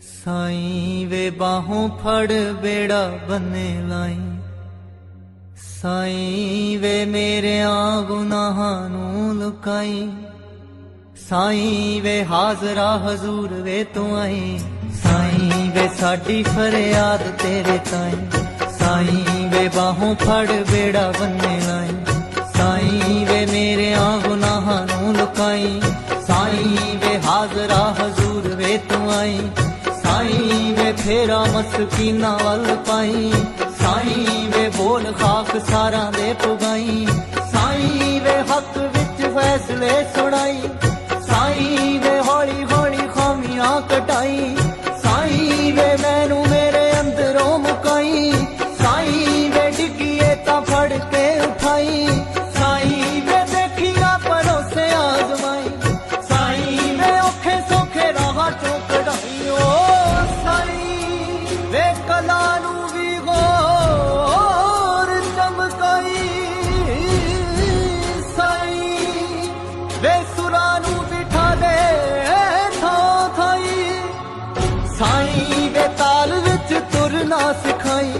ਸਾਈਂ ਵੇ ਬਾਹੋਂ ਫੜ ਬੇੜਾ ਬੰਨੇ ਲਾਈ। ਸਾਈਂ ਵੇ ਮੇਰਿਆਂ ਗੁਨਾਹਾਂ ਨੂੰ ਲੁਕਾਈ। ਸਾਈਂ ਵੇ ਹਾਜ਼ਰਾ ਹਜ਼ੂਰ ਵੇ ਤੂੰ ਆਈ। ਸਾਈਂ ਵੇ ਸਾਡੀ ਫਰਿਆਦ ਤੇਰੇ ਤਾਈ। ਸਾਈਂ ਵੇ ਬਾਹੋਂ ਫੜ ਬੇੜਾ ਬੰਨੇ ਲਾਈ। ਸਾਈਂ ਵੇ ਮੇਰਿਆਂ ਗੁਨਾਹਾਂ ਨੂੰ ਲੁਕਾਈ। ਸਾਈਂ ਵੇ ਹਾਜ਼ਰਾ ਹਜ਼ੂਰ ਵੇ ਤੂੰ ਆਈ। ਸਾਈਂ ਮਸਕੀਨਾ ਵੱਲ ਪਾਈ। ਸਾਈਂ ਵੇ ਬੋਲ ਖਾਕ ਸਾਰਾਂ ਦੇ ਪੁਗਾਈ। ਸਾਈਂ ਵੇ ਹੱਕ ਵਿੱਚ ਫੈਸਲੇ ਸੁਣਾਈ। ਸਾਈਂ ਵੇ ਹੌਲੀ ਹੌਲੀ ਖਾਮੀਆਂ ਕਟਾਈ। ਸਾਈਂ ਵੇ ਮੈਨੂੰ ਮੇਰੇ ਅੰਦਰੋਂ ਮੁਕਾਈ। ਤੁਰਨਾ ਸਿਖਾਈ।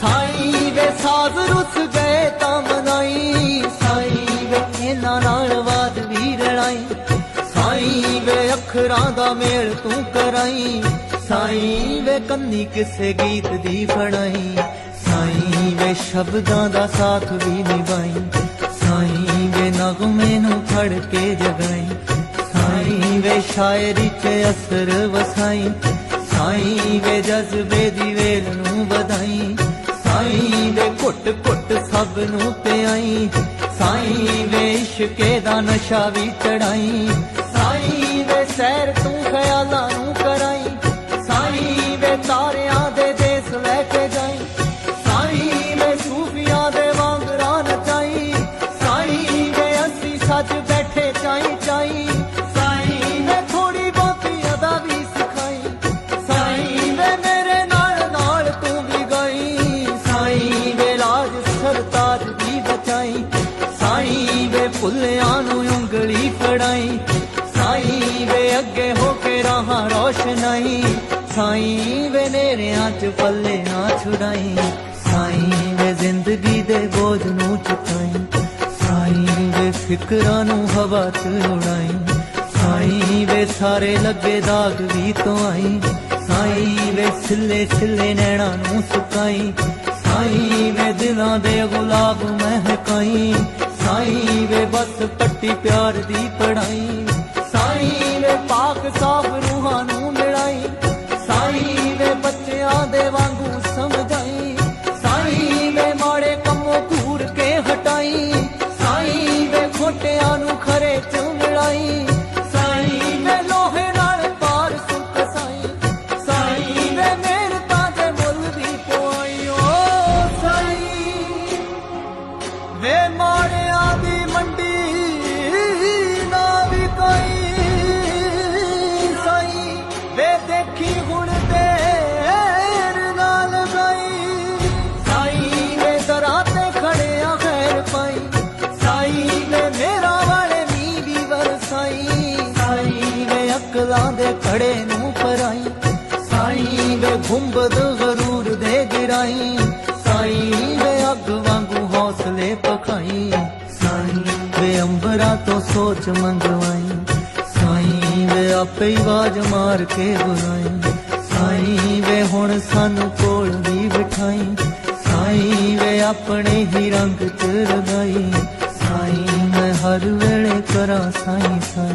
ਸਾਈਂ ਵੇ ਸਾਜ਼ ਰੁੱਸ ਗਏ ਤਾਂ ਮਨਾਈ। ਸਾਈਂ ਵੇ ਇਹਨਾਂ ਨਾਲ ਬਾਤ ਵੀ ਰਣਾਈ ਸਾਈਂ ਵੇ ਅੱਖਰਾਂ ਦਾ ਮੇਲ ਤੂੰ ਕਰਾਈ। ਸਾਈਂ ਵੇ ਕੰਨੀ ਕਿਸੇ ਗੀਤ ਦੀ ਫੜਾਈ। ਸਾਈਂ ਵੇ ਸ਼ਬਦਾਂ ਦਾ ਸਾਥ ਵੀ ਨਿਭਾਈ। ਸਾਈਂ ਵੇ ਨਗਮੇ ਨੂੰ ਫੜ ਕੇ ਜਗਾਈ। ਸਾਈਂ ਵੇ ਸ਼ਾਇਰੀ 'ਚ ਅਸਰ ਵਸਾਈ। ਸਾਈਂ ਵੇ ਜਜ਼ਬੇ ਦੀ ਵੇਲ ਨੂੰ ਵਧਾਈ, ਸਾਈਂ ਵੇ ਘੁੱਟ ਘੁੱਟ ਸਭ ਨੂੰ ਪਿਆਈ, ਸਾਈਂ ਵੇ ਇਸ਼ਕੇ ਦਾ ਨਸ਼ਾ ਵੀ ਚੜਾਈ, ਸਾਈਂ ਵੇ ਸੈਰ ਤੂੰ ਖਿਆਲਾਂ ਨੂੰ ਕਰਾਈ, ਸਾਈਂ ਵੇ ਤਾਰਿਆਂ ਦੇ ਦੇਸ ਲੈ ਕੇ ਜਾਈ, ਸਾਈਂ ਵੇ ਸੂਫੀਆਂ ਦੇ ਵਾਂਗਰਾਂ ਨਚਾਈ, ਸਾਈਂ ਵੇ ਅਸੀਂ ਸੱਜ ਬੈਠੇ ਚਾਈ ਚਾਈ। ਭੁੱਲਿਆਂ ਨੂੰ ਉਂਗਲੀ ਫੜਾਈ ਸਾਈਂ ਵੇ ਅੱਗੇ ਹੋ ਕੇ ਰਾਹਾਂ ਰੋਸ਼ਨਾਈ ਸਾਈਂ ਵੇ ਨੇਰਿਆਂ ਚ ਪੱਲੇ ਨਾ ਛੁਡਾਈ। ਸਾਈਂ ਵੇ ਜ਼ਿੰਦਗੀ ਦੇ ਬੋਝ ਨੂੰ ਚੁਕਾਈ। ਸਾਈਂ ਵੇ ਫਿਕਰਾਂ ਨੂੰ ਹਵਾ ਚ ਉਡਾਈ। ਸਾਈਂ ਵੇ ਸਾਰੇ ਲੱਗੇ ਦਾਗ ਵੀ ਤੋਂ ਆਈ। ਸਾਈਂ ਵੇ ਛਿੱਲੇ ਛਿੱਲੇ ਨੈਣਾ ਨੂੰ ਸੁਕਾਈ। ਸਾਈਂ ਵੇ ਦਿਲਾਂ ਦੇ ਗੁਲਾਬ ਮਹਿਕਾਈ। ਸਾਈਂ ਬਸ ਪੱਟੀ ਪਿਆਰ ਦੀ ਪੜਾਈ ਸਾਈਂ ਨੇ ਪਾਕ ਸਾਫ਼ ਰੂਹਾਂ ਨੂੰ ਮਿਲਾਈ। ਸਾਈਂ ਨੇ ਬੱਚਿਆਂ ਦੇ ਵਾਂਗੂ ਸਮਝਾਈ। ਸਾਈਂ ਨੇ ਮਾੜੇ ਕੰਮੋਂ ਘੂਰ ਕੇ ਹਟਾਈ। ਸਾਈਂ ਵੇ ਖੋਟਿਆਂ ਨੂੰ ਸਾਈ ਵੇ ਅਕਲਾਂ ਦੇ ਖੜੇ ਨੂੰ ਪਰਾਈ। ਸਾਈਂ ਵੇ ਗੁੰਬਦ ਗਰੂਰ ਦੇ ਗਿਰਾਈ। ਸਾਈਂ ਵੇ ਅੱਗ ਵਾਂਗੂ ਹੌਸਲੇ ਪਖਾਈ। ਸਾਈਂ ਵੇ ਅੰਬਰਾਂ ਤੋਂ ਸੋਚ ਮੰਗਵਾਈ। ਸਾਈਂ ਵੇ ਆਪੇ ਆਵਾਜ਼ ਮਾਰ ਕੇ ਬੁਲਾਈ। ਸਾਈਂ ਵੇ ਹੁਣ ਸਾਨੂੰ ਕੋਲ ਦੀ ਬਿਠਾਈ। ਸਾਈਂ ਵੇ ਆਪਣੇ ਹੀ ਰੰਗ ਚ ਰਗਾਈ। ਸਾਈ ਮੈਂ ਹਰ ਵੇਲੇ ਕਰਾਂ ਸਾਈ, ਸਾਈਂ।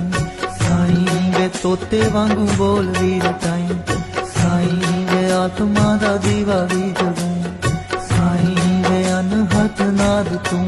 ਤੋਤੇ ਵਾਂਗੂ ਬੋਲ ਵੀ ਰਟਾਈ ਸਾਈਂ ਵੇ ਆਤਮਾ ਦਾ ਦੀਵਾ ਵੀ ਜਗਾਈ ਸਾਈਂ ਵੇ ਅਨਹਦ ਨਾਦ ਤੂੰ